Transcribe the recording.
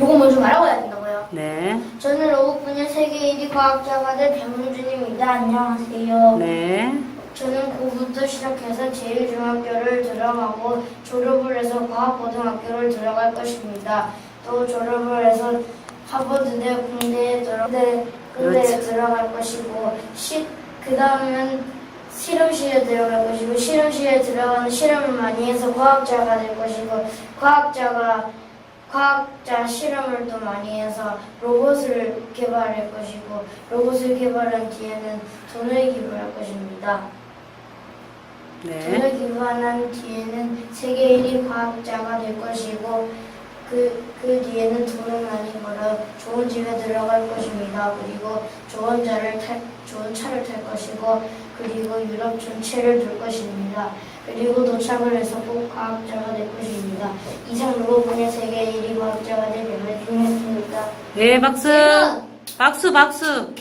요거 먼저 말하고 해야 된다고요. 네. 저는 로봇 분야 세계 1위 과학자가 될 변문준입니다. 안녕하세요. 네. 저는 고부터 시작해서 제일중학교를 들어가고 졸업을 해서 과학고등학교를 들어갈 것입니다. 또 졸업을 해서 하버드대 공대에 들어 네, 군대에 그렇지. 들어갈 것이고 시, 그 다음엔 실험실에 들어갈 것이고 실험실에 들어가는 실험을 많이 해서 과학자가 될 것이고 과학자가 과학자 실험을 또 많이 해서 로봇을 개발할 것이고 로봇을 개발한 뒤에는 돈을 기부할 것입니다. 네. 돈을 기부한 뒤에는 세계 1위 과학자가 될 것이고 그, 그 뒤에는 돈을 많이 벌어 좋은 집에 들어갈 것입니다. 그리고 좋은 차를 탈, 좋은 차를 탈 것이고 그리고 유럽 전체를 돌 것입니다. 그리고 도착을 해서 꼭 과학자가 될 것입니다. 이상 로봇분야 세계 1위 과학자가 될 변호준이었습니다. 네, 박수. 박수, 박수.